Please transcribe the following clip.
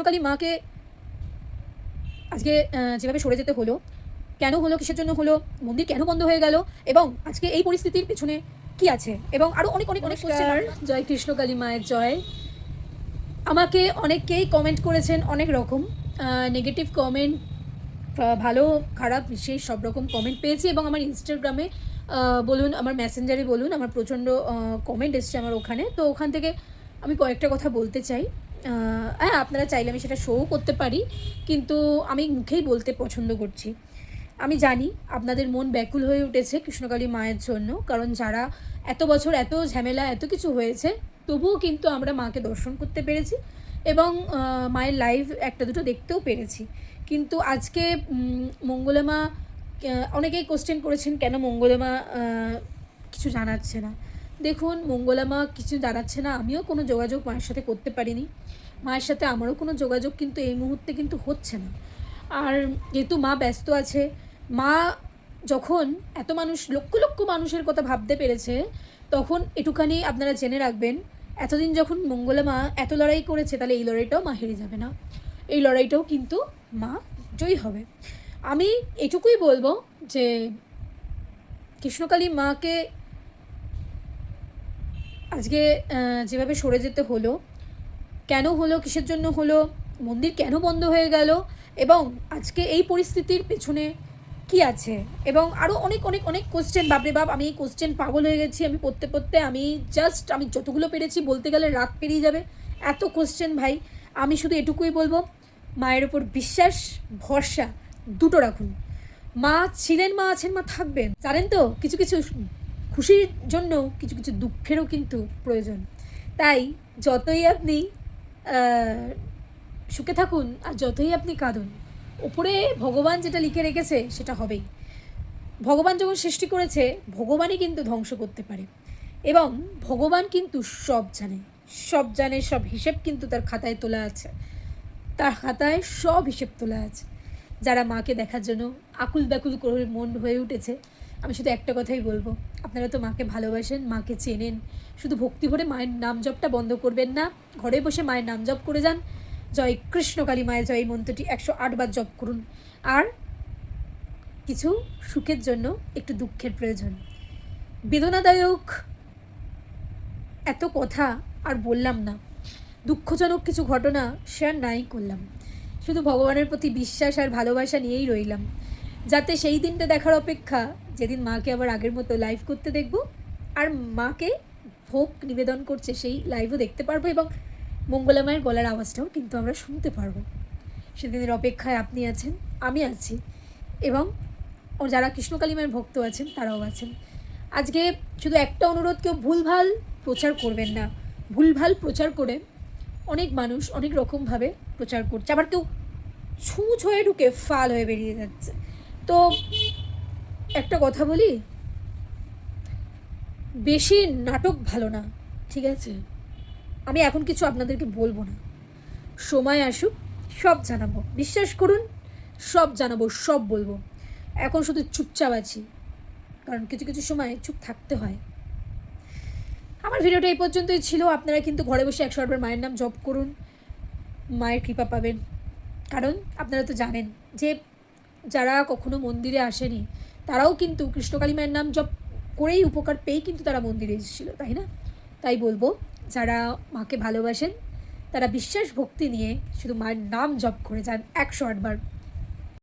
কৃষ্ণকালী মাকে আজকে যেভাবে সরে যেতে হলো কেন হলো কিসের জন্য হলো মন্দির কেন বন্ধ হয়ে গেল এবং আজকে এই পরিস্থিতির পেছনে কি আছে? এবং আরও অনেক অনেক অনেক জয় কৃষ্ণকালী মায়ের জয়। আমাকে অনেকেই কমেন্ট করেছেন অনেক রকম। নেগেটিভ কমেন্ট ভালো খারাপ সেই সব রকম কমেন্ট পেয়েছি এবং আমার ইনস্টাগ্রামে বলুন আমার মেসেঞ্জারে বলুন আমার প্রচণ্ড কমেন্ট এসছে আমার ওখানে। তো ওখান থেকে আমি কয়েকটা কথা বলতে চাই। হ্যাঁ আপনারা চাইলে আমি সেটা শোও করতে পারি, কিন্তু আমি মুখেই বলতে পছন্দ করছি। আমি জানি আপনাদের মন ব্যাকুল হয়ে উঠেছে কৃষ্ণকালী মায়ের জন্য, কারণ যারা এত বছর এত ঝামেলা, এত কিছু হয়েছে, তবুও কিন্তু আমরা মাকে দর্শন করতে পেরেছি এবং মায়ের লাইভ একটা দুটো দেখতেও পেরেছি। কিন্তু আজকে মঙ্গলামা অনেকেই কোশ্চেন করেছেন কেন মঙ্গলামা কিছু জানাচ্ছে না। দেখুন, মঙ্গলা মা কিছু জানাচ্ছে না, আমিও কোনো যোগাযোগ মায়ের সাথে করতে পারিনি। মায়ের সাথে আমারও কোনো যোগাযোগ কিন্তু এই মুহূর্তে কিন্তু হচ্ছে না। আর যেহেতু মা ব্যস্ত আছে, মা যখন এত মানুষ, লক্ষ লক্ষ মানুষের কথা ভাবতে পেরেছে, তখন এটুখানি আপনারা জেনে রাখবেন, এতদিন যখন মঙ্গলা মা এত লড়াই করেছে, তাহলে এই লড়াইটাও মা হেরে যাবে না। এই লড়াইটাও কিন্তু মা জয়ী হবে। আমি এটুকুই বলব যে, কৃষ্ণকালী মাকে আজকে যেভাবে সরে যেতে হলো, কেন হলো, কিসের জন্য হলো, মন্দির কেন বন্ধ হয়ে গেল, এবং আজকে এই পরিস্থিতির পেছনে কি আছে? এবং আরও অনেক অনেক অনেক কোশ্চেন বাপরে বাপ, আমি এই কোশ্চেন পাগল হয়ে গেছি, আমি পড়তে পড়তে, আমি জাস্ট আমি যতগুলো পেরেছি, বলতে গেলে রাত পেরিয়ে যাবে। এত কোশ্চেন ভাই, আমি শুধু এটুকুই বলব, মায়ের ওপর বিশ্বাস, ভরসা, দুটো রাখুন। মা ছিলেন, মা আছেন, মা থাকবেন, জানেন তো, কিছু কিছু খুশির জন্য কিছু কিছু দুঃখেরও কিন্তু প্রয়োজন। তাই যতই আপনি সুখে থাকুন আর যতই আপনি কাঁদুন উপরে ভগবান যেটা লিখে রেখেছে সেটা হবেই। ভগবান যখন সৃষ্টি করেছে, ভগবানই কিন্তু ধ্বংস করতে পারে। এবং ভগবান কিন্তু সব জানে। সব জানে, সব হিসেব কিন্তু তার খাতায় তোলা আছে। তার খাতায় সব হিসেব তোলা আছে। যারা মাকে দেখার জন্য আকুল ব্যাকুল করে মন হয়ে উঠেছে আমি শুধু একটা কথাই বলব। আপনারা তো মাকে ভালোবাসেন, মাকে চেনেন। শুধু ভক্তি ভরে মায়ের নাম জপটা বন্ধ করবেন না। ঘরে বসে মায়ের নাম জপ করে যান। জয় কৃষ্ণকালী মায়ের জয় মন্ত্রটি একশো আটবার জপ করুন। আর কিছু সুখের জন্য, একটু দুঃখের প্রয়োজন। বেদনাদায়ক এত কথা আর বললাম না। দুঃখজনক কিছু ঘটনা শেয়ার নাই করলাম। শুধু ভগবানের প্রতি বিশ্বাস আর ভালোবাসা নিয়েই রইলাম। যাতে সেই দিনটা দেখার অপেক্ষা, যেদিন মাকে আবার আগের মতো লাইভ করতে দেখব, আর মাকে ভোগ নিবেদন করছে সেই লাইভও দেখতে পারব এবং মঙ্গলা মায়ের গলার আওয়াজটাও কিন্তু আমরা শুনতে পারব। সেদিনের অপেক্ষায় আপনি আছেন, আমি আছি এবং ও যারা কৃষ্ণকালী মায়ের ভক্ত আছেন, তারাও আছেন। আজকে শুধু একটা অনুরোধ, কেউ ভুলভাল প্রচার করবেন না। ভুলভাল প্রচার করে অনেক মানুষ অনেক রকমভাবে প্রচার করছে। আবার কেউ ছুঁচ হয়ে ঢুকে ফাল হয়ে বেরিয়ে যাচ্ছে। তো একটা কথা বলি? বেশি নাটক ভালো না, ঠিক আছে? আমি এখন কিছু আপনাদেরকে বলব না। সময় আসুক, সব জানাব। বিশ্বাস করুন, সব জানাব, সব বলব। এখন শুধু চুপচাপ আছি, কারণ কিছু কিছু সময় চুপ থাকতে হয়। আমার ভিডিওটা এই পর্যন্তই ছিল। আপনারা কিন্তু ঘরে বসে একশো আটবার মায়ের নাম জপ করুন, মায়ের কৃপা পাবেন। কারণ আপনারা তো জানেন যে যারা কখনো মন্দিরে আসেনি, তারাও কিন্তু কৃষ্ণকালী মায়ের নাম জপ করেই উপকার পেয়েই কিন্তু তারা মন্দিরে এসেছিল, তাই না? তাই বলব, যারা মাকে ভালোবাসেন, তারা বিশ্বাস ভক্তি নিয়ে শুধু মায়ের নাম জপ করে যান একশো আটবার।